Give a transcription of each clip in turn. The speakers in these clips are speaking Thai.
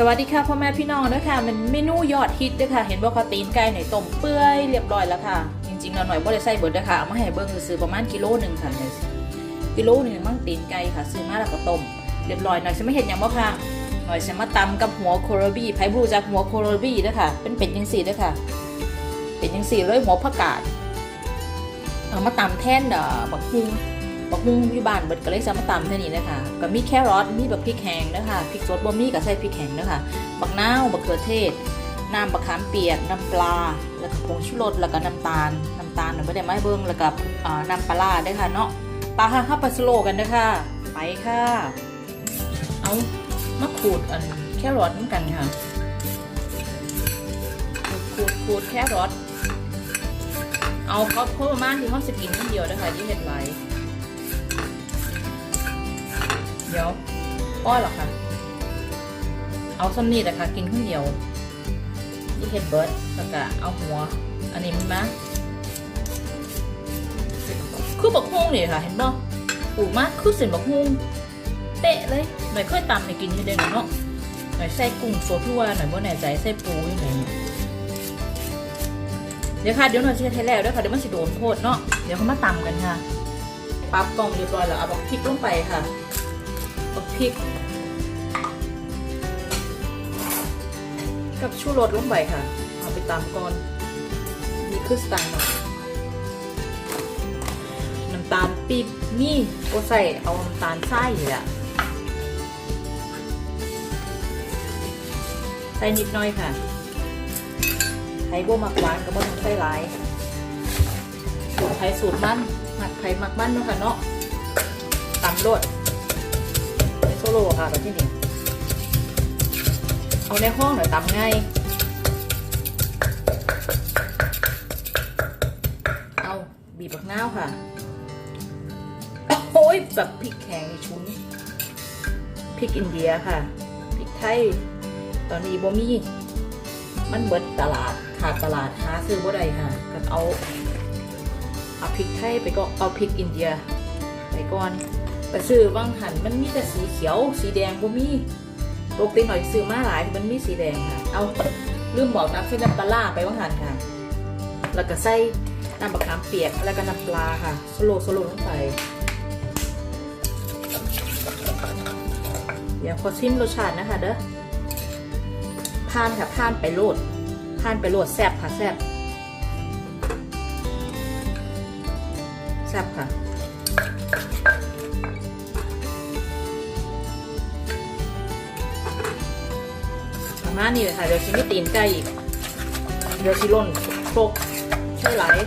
สวัสดีค่ะพ่อแม่พี่น้องนะคะมันเมนูยอดฮิตด้วยค่ะเห็นว่าเขาตีนไก่หน่อยต้มเปื่อยเรียบร้อยแล้วค่ะ จริงๆเราหน่อยบ่ได้ใส่เบิดนะคะเอามาให้เบิ้งซื้อประมาณกิโลหนึ่งค่ะกิโลหนึ่งมั่งตีนไก่ค่ะ ซื้อมาแล้วก็ต้มเรียบร้อยหน่อยฉันไม่เห็นอย่างบ่ค่ะหน่อยฉันมาตำกับหัวโคโรบี้ไผ่บูจากหัวโคโรบี้ด้วยค่ะเป็นเป็ดยังสีด้วยค่ะเป็นยังสีเลยหัวผักกาดเอามาตำแท่นเอ่อบักฮุง บักฮุงอยู่บ้านเบิดก็เลยจะมาตำเท่านี้นะคะก็มีแครอทมีบักพริกแห้งนะคะพริกสดบ่มีก็ใส่พริกแห้งนะคะบักนาวบักเขือเทศน้ำบักขามเปียกน้ำปลา แล้วก็ผงชูรสแล้วก็น้ำตาลน้ำตาลหนูไม่ได้ไม้เบิ้งแล้วก็น้ำปลาได้วยค่ะเนาะปลาค่ะข้าวปลาสโลกันนะคะไปค่ะเอามาขูดอันแครอทเหมือนกันค่ะขูดขูดแครอทเอาเขาเพิ่มประมาณที่ห้องสกินคนเดียวนะคะที่เห็นไร เดี๋ยวอ้อยหรอคะเอาส้มนี่แหละค่ะกินคนเดียวที่เห็ดเบิร์ดแล้วก็เอาหัว อันนี้มันมาคือบักฮุ้งนี่ค่ะเห็นบ่ปูมากคือเส้นบักฮุ้งเป๊ะเลยหน่อยค่อยตำในกินให้ได้หน่อยเนาะหน่อยใส่กุ้งสดทั่วหน่อยบ่แน่ใจใส่ปูยังไงเดี๋ยวค่ะเดี๋ยวหน่อยจะเทแล้วด้วยค่ะเดี๋ยวมันสิโดนโพดเนาะเดี๋ยวเขามาตำกันค่ะปั๊บกล่องเรียบร้อยแล้วเอาบักพริกลงไปค่ะ บักพริก กับชูรสลงไปค่ะ เอาไปตามก่อนนี่คือสไตล์หน่อยน้ำตาลปี๊บนี่โอใส่เอาน้ำตาลทรายอยู่ละใส่นิดหน่อยค่ะไข่บัวหมักหวานกับบัวต้องใส่หลายสูตรไทยสูตรมันหมักไข่หมักมันเนาะค่ะเนาะตำรวด โลค่ะแบบที่นี่เอาในห้องหน่อยตำง่ายเอาบีบบักนาวค่ะโอ้ยแบบพริกแข็งชุนพริกอินเดียค่ะพริกไทยตอนนี้บ่มีมันเบิดตลาดขาดตลาดหาซื้อบ่ได้ค่ะก็เอาเอาพริกไทยไปก็เอาพริกอินเดียไปก่อน ไปซื้อว่างหันมันมีแต่สีเขียว สีแดงบ่มีปกติหน่อยซื้อมาหลายมันมีสีแดงค่ะ เอาลืมบอกน้ำใส่น้ำปลาไปว่าหันค่ะ แล้วก็ใส่น้ำบักขามเปียกแล้วก็น้ำปลาค่ะสโลสโลลงไปเดี๋ยวขอชิมรสชาตินะคะเด้อพานค่ะพานไปโรดพานไปโรดแซ่บค่ะแซ่บแซ่บค่ะ ประมาณนี้เลยค่ะ เดี๋ยวชิไม่ตีนไก่อีก เดี๋ยวชิล่นโครกใช่ไหลาย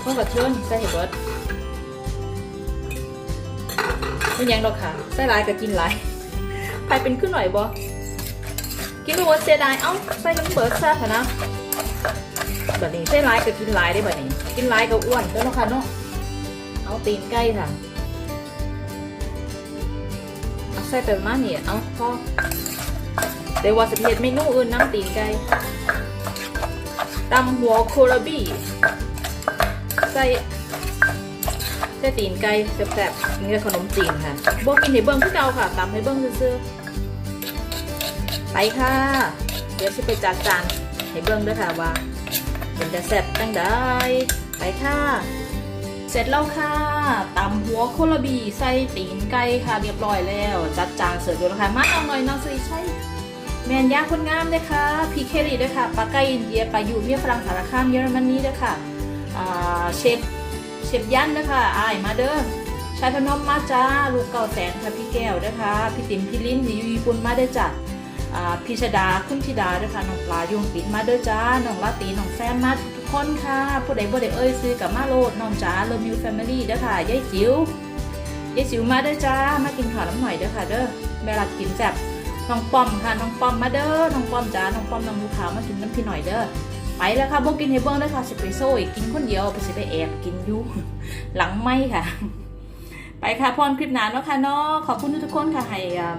เพิ่มกระเทียมใส่เห็ดเบิร์ดไม่ยังดอกค่ะใส่หลายก็กินหลายไปเป็นขึ้นหน่อยบ่กินดูว่าเสียดายเอ้าใส่น้ำเบิร์ดแซ่บค่ะนะ แบบนี้ใส่หลายก็กินหลายได้แบบนี้ กินหลายก็อ้วนแล้วนะคะเนาะเอาตีนไก่ค่ะเอาใส่ไปประมาณนี้เอาพอเดี๋ยวว่าจะเห็ดเมนูอื่นน้ำตีนไก่ตำหัวโคราบี้ใส่ใส่ตีนไก่แซ่บๆนี่คือขนมจีนค่ะบอกกินให้เบิ้งคือเกาค่ะตำให้เบิ้งซื่อๆไปค่ะ เดี๋ยวจะไปจัดจานให้เบิ้งด้วยค่ะว่า เป็นจะแซ่บตั้งได้ไปค่ะ เสร็จแล้วค่ะตำหัวโคลบีใส่ตีนไก่ค่ะเรียบร้อยแล้ว จัดจานเสิร์ฟด้วยนะคะมาเอาหน่อยน้องสิใช่แมนย่างคนงามเลยค่ะพีเครีด้วยค่ะปลาไก่อินเดียปลายูเมียฝรั่งสารคามเยอรมนีด้วยค่ะเชฟเชฟยันด้วยค่ะอายมาเด้อชายพนมมาจ้าลูกเก่าแสนค่ะพี่แก้วด้วยค่ะพี่ติ๋มพี่ลิ้นพี่ยูญี่ปุ่นมาเด้จ้ะ พีชดาคุณธิดาด้วยค่ะน้องปลายุงปิดมาเด้อจ้าน้องลาตีน้องแซมมาทุกคนค่ะผู้ใดบ่ได้เอ่ยซื้อกับมาโลดน้องจ้าเลิฟยูแฟมิลี่ด้อค่ะยายจิ๋วยายจิ๋วมาเด้อจ้ามากินข้าวน้ำหน่อยด้อค่ะเด้อแม่รักกินแซ่บน้องป้อมค่ะน้องป้อมมาเด้อน้องป้อมจ้าน้องป้อมน้องลูกขาวมากินน้ำพี่หน่อยเด้อไปแล้วค่ะโบกินให้เบิ้งเลยค่ะสิไปโซ่กินคนเดียวไปสิไปแอบกินอยู่หลังไม่ค่ะ ไปค่ะพรคลิปหนานเนาะค่ะเนาะขอบคุณทุกคนค่ะให้อ่า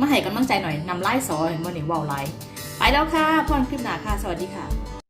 มาให้กำลังใจหน่อยนำไล่สอเห็นบ่หนิว่าวไลฟ์ไปแล้วค่ะพอนคลิปหนาค่ะ สวัสดีค่ะ